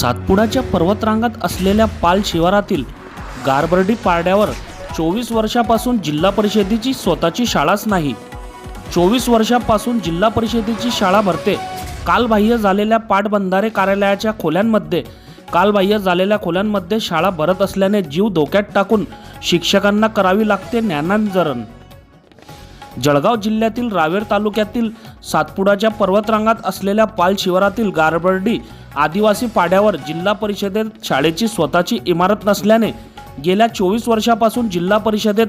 सातपुडाच्या पर्वतरांगात असलेल्या पाल शिवारातील गारबर्डी पारड्यावर चोवीस वर्षापासून जिल्हा परिषदेची स्वतःची शाळाच नाही. चोवीस वर्षापासून जिल्हा परिषदेची शाळा भरते. कालबाह्य झालेल्या पाटबंधारे कार्यालयाच्या खोल्यांमध्ये कालबाह्य झालेल्या खोल्यांमध्ये शाळा भरत असल्याने जीव धोक्यात टाकून शिक्षकांना करावी लागते ज्ञानांजरण. जळगाव जिल्ह्यातील रावेर तालुक्यातील सातपुडाच्या पर्वतरांगात असलेल्या पाल शिवारातील गारबर्डी आदिवासी पाड्यावर जिल्हा परिषदेत शाळेची स्वतःची इमारत नसल्याने गेल्या चोवीस वर्षापासून जिल्हा परिषदेत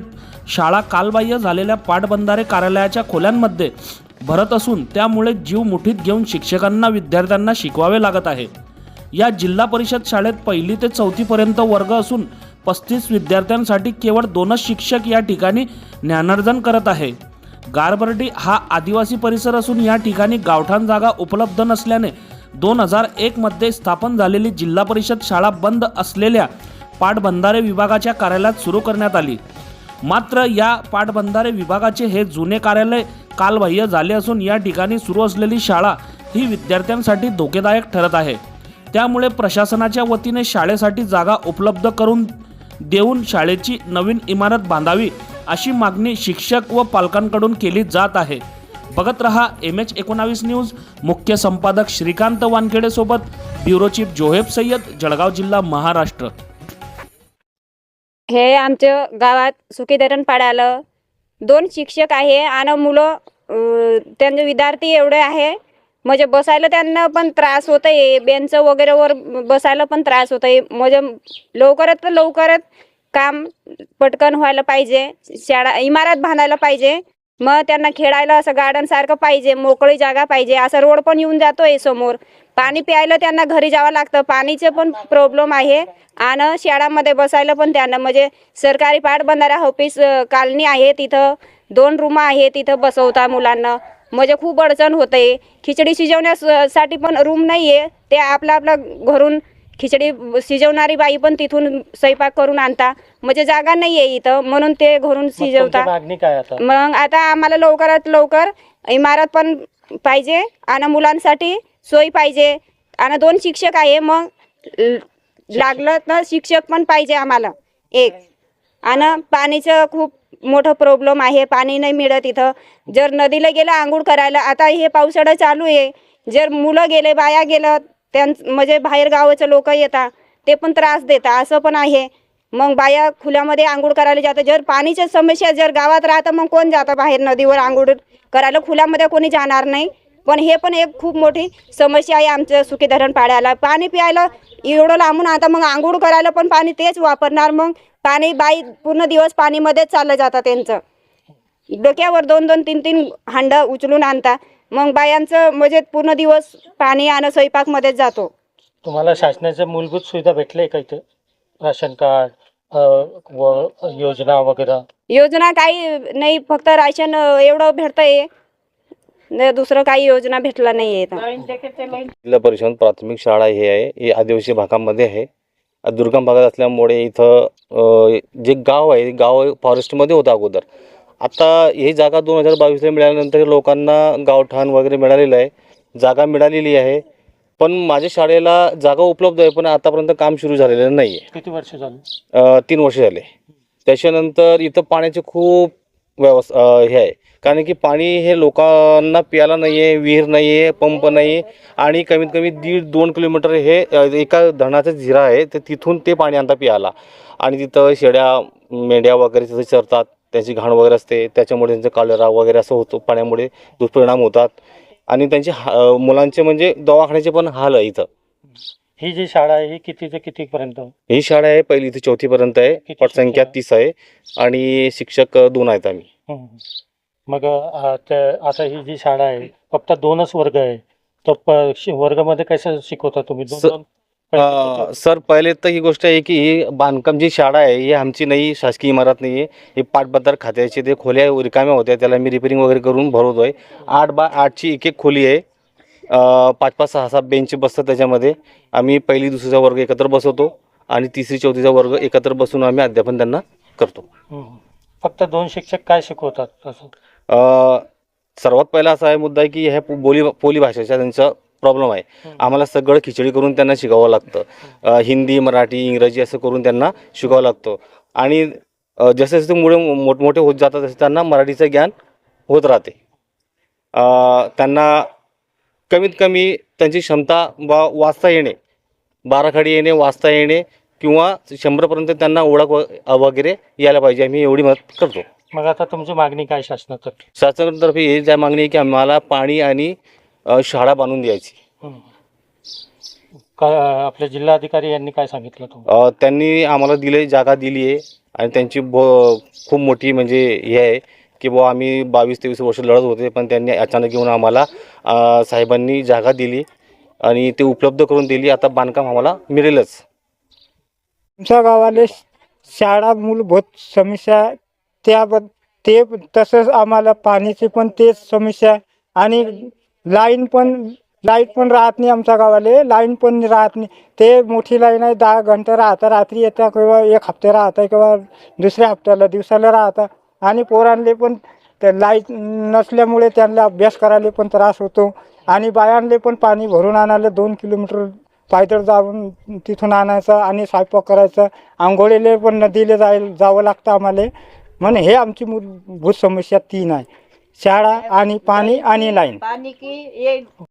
शाळा कालबाह्य झालेल्या पाटबंधारे कार्यालयाच्या खोल्यांमध्ये भरत असून त्यामुळे जीव मुठीत घेऊन शिक्षकांना विद्यार्थ्यांना शिकवावे लागत आहे. या जिल्हा परिषद शाळेत पहिली ते चौथीपर्यंत वर्ग असून पस्तीस विद्यार्थ्यांसाठी केवळ दोनच शिक्षक या ठिकाणी ज्ञानार्जन करत आहे. गारबर्डी हा आदिवासी परिसर असून या ठिकाणी गावठाण जागा उपलब्ध नसल्याने दोन हजार एकमध्ये स्थापन झालेली जिल्हा परिषद शाळा बंद असलेल्या पाटबंधारे विभागाच्या कार्यालयात सुरू करण्यात आली. मात्र या पाटबंधारे विभागाचे हे जुने कार्यालय कालबाह्य झाले असून या ठिकाणी सुरू असलेली शाळा ही विद्यार्थ्यांसाठी धोकेदायक ठरत आहे. त्यामुळे प्रशासनाच्या वतीने शाळेसाठी जागा उपलब्ध करून देऊन शाळेची नवीन इमारत बांधावी अशी मागणी शिक्षक व पालकांकडून केली जात आहे. बघत रहा एम एच एकोणावीस न्यूज. मुख्य संपादक श्रीकांत वानखेडेसोबत ब्युरो चीफ जोहेब सय्यद जळगाव जिल्हा महाराष्ट्र. हे आमच्या गावात सुखी धरण पाडालं दोन शिक्षक आहे आणि मुलं अं, त्यांचे विद्यार्थी एवढे आहे. म्हणजे बसायला त्यांना पण त्रास होत आहे बेंच वगैरे वर बसायला पण त्रास होत आहे म्हणजे लवकरात लवकरात काम पटकन व्हायला पाहिजे. शाळा इमारत बांधायला पाहिजे. मग त्यांना खेळायला असं गार्डन सारखं पाहिजे मोकळी जागा पाहिजे असा रोड पण येऊन जातोय समोर. पाणी प्यायला त्यांना घरी जावं लागतं. पाणीचे पण प्रॉब्लेम आहे. आणि शाळामध्ये बसायला पण त्यांना म्हणजे सरकारी पाटबंधारा ऑफिस कालनी आहे तिथं दोन रूम आहे तिथं बसवता मुलांना. म्हणजे खूप अडचण होते. खिचडी शिजवण्यासाठी पण रूम नाही आहे ते आपलं आपलं घरून खिचडी शिजवणारी बाई पण तिथून स्वयंपाक करून आणता. म्हणजे जागा नाही आहे इथं म्हणून ते घरून शिजवता. तुमची मागणी काय आता? मग आता आम्हाला लवकरात लवकर इमारत पण पाहिजे आणि मुलांसाठी सोय पाहिजे. आणि दोन शिक्षक आहे मग लागलं तर शिक्षक पण पाहिजे आम्हाला. एक. आणि पाणीचं खूप मोठं प्रॉब्लेम आहे पाणी नाही मिळत इथं. जर नदीला गेलं आंघोळ करायला आता हे पावसाळा चालू आहे. जर मुलं गेले बाया गेलं त्यां म्हणजे बाहेर गावाचे लोक येतात ते पण त्रास देतात असं पण आहे. मग बाया खुल्यामध्ये आंघोळ करायला जातं जर पाणीच्या समस्या जर गावात राहतं मग कोण जातं बाहेर नदीवर आंघोळ करायला? खुल्यामध्ये कोणी जाणार नाही. पण हे पण एक खूप मोठी समस्या आहे आमच्या सुखी धरण पाड्याला. पाणी प्यायला एवढं लांबून आता मग आंघोळ करायला पण पाणी तेच वापरणार. मग पाणी बाई पूर्ण दिवस पाणीमध्येच चाललं जातं त्यांचं. डोक्यावर दोन दोन तीन तीन हांड उचलून आणता. मग बायांचं म्हणजे पूर्ण दिवस पाणी आणि स्वयंपाकमध्येच जातो. तुम्हाला शासनाच्या मूलभूत सुविधा भेटले का इथे? राशन कार्ड अ, व योजना वगैरे? योजना काही नाही फक्त राशन एवढं भेटतंय. न- दुसरं काही योजना भेटला नाही आहे. जिल्हा परिषद प्राथमिक शाळा हे आहे ही आदिवासी भागामध्ये आहे. दुर्गम भागात असल्यामुळे इथं अ, जे गाव आहे गाव फॉरेस्टमध्ये होतं अगोदर. आता ही जागा दोन हजार बावीसला मिळाल्यानंतर लोकांना गावठाण वगैरे मिळालेलं आहे. जागा मिळालेली आहे. पण माझ्या शाळेला जागा उपलब्ध आहे पण आतापर्यंत काम सुरू झालेलं नाही आहे किती वर्ष झाली? अ, तीन वर्ष झाले. त्याच्यानंतर इथं पाण्याचे खूप व्यवस् अ, हे आहे. कारण की पाणी हे लोकांना प्यायला नाही आहे विहीर नाही आहे पंप नाही आहे आणि कमीत कमी दीड दोन किलोमीटर हे अ, एका धरणाचा झिरा आहे तर तिथून ते पाणी आणता प्यायला. आणि तिथं शेळ्या मेंढ्या वगैरे तिथं चरतात. त्याची घाण वगैरे असते त्याच्यामुळे त्यांचं कॉलेरा वगैरे असं होतं पाण्यामुळे दुष्परिणाम होतात. आणि त्यांचे हा मुलांचे म्हणजे दवाखान्याचे पण हाल आहे इथं. ही जी शाळा आहे ही किती ते किती पर्यंत ही शाळा आहे पहिली ते चौथीपर्यंत आहे पटसंख्या? तीस आहे. आणि शिक्षक दोन आहेत आम्ही. मग त्या- आता ही जी शाळा आहे फक्त दोनच वर्ग आहे. तर प- शि- वर्गामध्ये कसं शिकवता तुम्ही? दोन स- दोन अ, सर पहिले तर ही गोष्ट आहे की ही बांधकाम जी शाळा आहे ही आमची नाही शासकीय इमारत नाही आहे. ही पाटबद्धार खात्याची ते खोल्या रिकाम्या होत्या त्याला मी रिपेरिंग वगैरे करून भरवतोय. आठ बा आठची एक एक खोली आहे. अ, पाच पाच सहा सहा बेंच बसतात त्याच्यामध्ये. आम्ही पहिली दुसरीचा वर्ग एकत्र बसवतो आणि तिसरी चौथीचा वर्ग एकत्र बसून आम्ही अध्यापन त्यांना करतो. फक्त दोन शिक्षक काय शिकवतात असं अ, सर्वात पहिला असा आहे मुद्दा आहे की ह्या बोली बोली भाषेचा त्यांचा प्रॉब्लेम आहे. आम्हाला सगळं खिचडी करून त्यांना शिकावं लागतं. हिंदी मराठी इंग्रजी असं करून त्यांना शिकावं लागतं. आणि जसे जसे मुळे मोठमोठे होत जातात तसे त्यांना मराठीचं ज्ञान होत राहते. त्यांना कमीत कमी त्यांची क्षमता वा वाचता येणे बाराखडी येणे वाचता येणे किंवा शंभरपर्यंत त्यांना ओळख वगैरे यायला पाहिजे. आम्ही एवढी मदत करतो. मग आता तुमची मागणी काय शासनाचं शासनातर्फे हे ज्या मागणी आहे की आम्हाला पाणी आणि शाळा बांधून द्यायची. काय आपले जिल्हाधिकारी यांनी काय सांगितलं तुम्हाला? अ, त्यांनी आम्हाला दिले जागा दिली आहे आणि त्यांची ब खूप मोठी म्हणजे हे आहे की बुवा आम्ही बावीस तेवीस वर्ष लढत होते पण त्यांनी अचानक येऊन आम्हाला अ, साहेबांनी जागा दिली आणि ते उपलब्ध करून दिली. आता बांधकाम आम्हाला मिळेलच. आमच्या गावाले शाळा मूलभूत समस्या त्याबद्द ते तसंच आम्हाला पाण्याची पण तेच समस्या आणि लाईन पण लाइट पण राहत नाही आमच्या गावाले लाईन पण राहत नाही. ते मोठी लाईन आहे दहा घंटे राहतं रात्री येतं किंवा एक हप्ते राहतं किंवा दुसऱ्या हप्त्याला दिवसाला राहतं. आणि पोरांले पण ते लाइट नसल्यामुळे त्यांना अभ्यास करायला पण त्रास होतो. आणि बायांले पण पाणी भरून आणायला दोन किलोमीटर पायदळ जाऊन तिथून आणायचं आणि स्वयंपाक करायचं. आंघोळीले पण नदीला जाय जावं लागतं आम्हाला. म्हणून हे आमची मूलभूत समस्या तीन आहे. शाळा आणि पाणी आणि लाईन. पाणी की